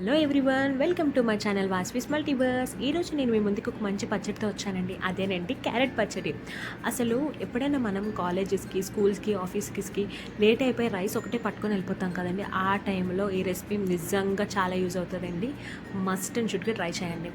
Hello everyone welcome to my channel వాస్విస్ multiverse ఈరోజు నేను మీ ముందుకు ఒక మంచి పచ్చడితో వచ్చానండి. అదేనండి క్యారెట్ పచ్చడి. అసలు ఎప్పుడైనా మనం కాలేజెస్కి స్కూల్స్కి ఆఫీస్కి లేట్ అయిపోయి రైస్ ఒకటే పట్టుకొని వెళ్ళిపోతాం కదండి. ఆ టైంలో ఈ రెసిపీ నిజంగా చాలా యూజ్ అవుతుందండి. మస్ట్ అండ్ షుడ్గా ట్రై చేయండి.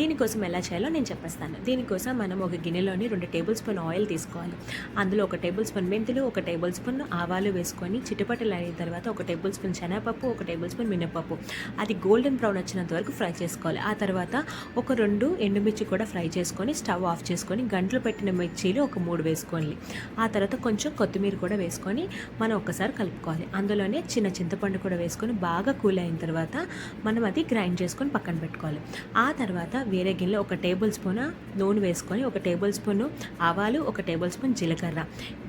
దీనికోసం ఎలా చేయాలో నేను చెప్పేస్తాను. దీనికోసం మనం ఒక గిన్నెలోని రెండు టేబుల్ స్పూన్ ఆయిల్ తీసుకోవాలి. అందులో ఒక టేబుల్ స్పూన్ మెంతులు ఒక టేబుల్ స్పూన్ ఆవాలు వేసుకొని చిట్టుపట్టలు అయిన తర్వాత ఒక టేబుల్ స్పూన్ శనగపప్పు ఒక టేబుల్ స్పూన్ మినపప్పు. అది గోల్డెన్ బ్రౌన్ వచ్చినంత వరకు ఫ్రై చేసుకోవాలి. ఆ తర్వాత ఒక రెండు ఎండుమిర్చి కూడా ఫ్రై చేసుకొని స్టవ్ ఆఫ్ చేసుకొని గంటలు పెట్టిన మిర్చీలు ఒక మూడు వేసుకోవాలి ఆ తర్వాత కొంచెం కొత్తిమీర కూడా వేసుకొని మనం ఒకసారి కలుపుకోవాలి. అందులోనే చిన్న చింతపండు కూడా వేసుకొని బాగా కూల్ అయిన తర్వాత మనం అది గ్రైండ్ చేసుకొని పక్కన పెట్టుకోవాలి. ఆ తర్వాత వేరే గిన్నెలో ఒక టేబుల్ స్పూన్ నూనె వేసుకొని ఒక టేబుల్ స్పూన్ ఆవాలు ఒక టేబుల్ స్పూన్ జీలకర్ర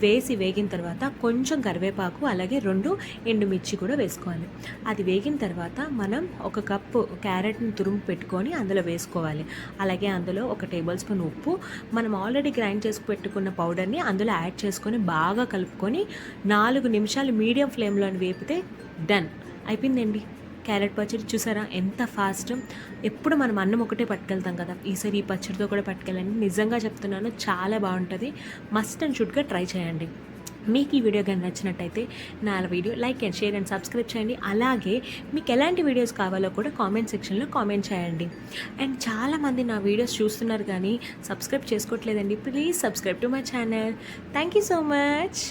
వేసి వేగిన తర్వాత కొంచెం కరివేపాకు అలాగే రెండు ఎండుమిర్చి కూడా వేసుకోవాలి. అది వేగిన తర్వాత మనం ఒక కప్పు క్యారెట్ని తురుము పెట్టుకొని అందులో వేసుకోవాలి. అలాగే అందులో ఒక టేబుల్ స్పూన్ ఉప్పు మనం ఆల్రెడీ గ్రైండ్ చేసి పెట్టుకున్న పౌడర్ని అందులో యాడ్ చేసుకొని బాగా కలుపుకొని నాలుగు నిమిషాలు మీడియం ఫ్లేమ్లో వేపితే డన్. అయిపోయిందండి. క్యారెట్ పచ్చడి చూసారా? ఎంత ఫాస్ట్. ఎప్పుడు మనం అన్నం ఒకటే పట్టుకెళ్తాం కదా. ఈసారి ఈ పచ్చడితో కూడా పట్టుకెళ్ళండి. నిజంగా చెప్తున్నాను చాలా బాగుంటుంది. మస్ట్ అండ్ షుడ్గా ట్రై చేయండి. మీకు ఈ వీడియో కానీ నచ్చినట్టయితే నా video like and share and subscribe చేయండి. అలాగే మీకు ఎలాంటి వీడియోస్ కావాలో కూడా కామెంట్ సెక్షన్లో కామెంట్ చేయండి. అండ్ చాలామంది నా వీడియోస్ చూస్తున్నారు కానీ subscribe చేసుకోవట్లేదండి. Please subscribe to my channel. Thank you so much.